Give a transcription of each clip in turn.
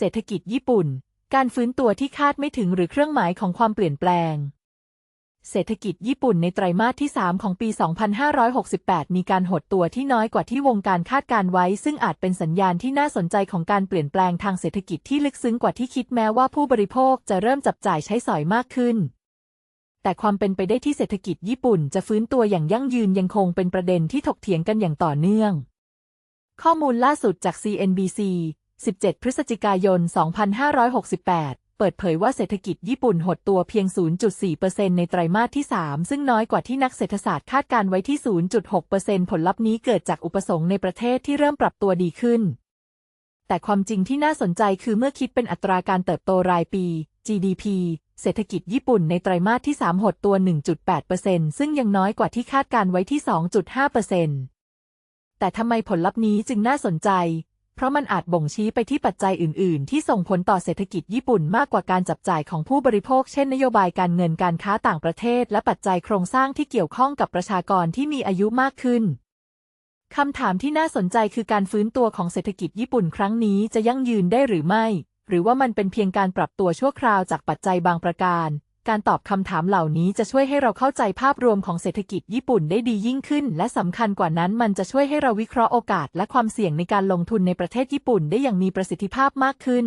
เศรษฐกิจญี่ปุ่น การฟื้นตัวที่คาดไม่ถึงหรือเครื่องหมายของความเปลี่ยนแปลง เศรษฐกิจญี่ปุ่นในไตรมาสที่ 3 ของปี 2568 มีการหดตัวที่น้อยกว่าที่วงการคาดการไว้ ซึ่งอาจเป็นสัญญาณที่น่าสนใจของการเปลี่ยนแปลงทางเศรษฐกิจที่ลึกซึ้งกว่าที่คิดแม้ว่าผู้บริโภคจะเริ่มจับจ่ายใช้สอยมากขึ้นแต่ความเป็นไปได้ที่เศรษฐกิจญี่ปุ่นจะฟื้นตัวอย่างยั่งยืนยังคงเป็นประเด็นที่ถกเถียงกันอย่างต่อเนื่อง ข้อมูลล่าสุดจาก CNBC 17 พฤศจิกายน 2568 เปิดเผยว่าเศรษฐกิจญี่ปุ่นหดตัวเพียง 0.4%ในไตรมาสที่ 3 ซึ่งน้อยกว่าที่นักเศรษฐศาสตร์คาดการไว้ที่ 0.6%ผลลัพธ์นี้เกิดจากอุปสงค์ในประเทศที่เริ่มปรับตัวดีขึ้น แต่ความจริงที่น่าสนใจคือเมื่อคิดเป็นอัตราการเติบโตรายปี GDP เศรษฐกิจญี่ปุ่นในไตรมาสที่ 3 หดตัว 1.8%ซึ่งยังน้อยกว่าที่คาดการไว้ที่ 2.5%แต่ทำไมผลลัพธ์นี้จึงน่าสนใจ เพราะมันอาจบ่งชี้ไปที่ปัจจัยอื่น ๆ ที่ส่งผลต่อเศรษฐกิจญี่ปุ่นมากกว่าการจับจ่ายของผู้บริโภค เช่นนโยบายการเงินการค้าต่างประเทศ และปัจจัยโครงสร้างที่เกี่ยวข้องกับประชากรที่มีอายุมากขึ้นคำถามที่น่าสนใจคือการฟื้นตัวของเศรษฐกิจญี่ปุ่นครั้งนี้จะยั่งยืนได้หรือไม่ หรือว่ามันเป็นเพียงการปรับตัวชั่วคราวจากปัจจัยบางประการ การตอบคำถามเหล่านี้จะช่วยให้เราเข้าใจภาพรวมของเศรษฐกิจญี่ปุ่นได้ดียิ่งขึ้น และสำคัญกว่านั้นมันจะช่วยให้เราวิเคราะห์โอกาส และความเสี่ยงในการลงทุนในประเทศญี่ปุ่นได้อย่างมีประสิทธิภาพมากขึ้น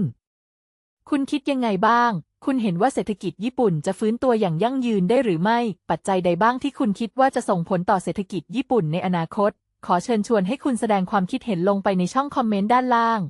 คุณคิดยังไงบ้าง คุณเห็นว่าเศรษฐกิจญี่ปุ่นจะฟื้นตัวอย่างยั่งยืนได้หรือไม่ ปัจจัยใดบ้างที่คุณคิดว่าจะส่งผลต่อเศรษฐกิจญี่ปุ่นในอนาคต ขอเชิญชวนให้คุณแสดงความคิดเห็นลงไปในช่องคอมเมนต์ด้านล่าง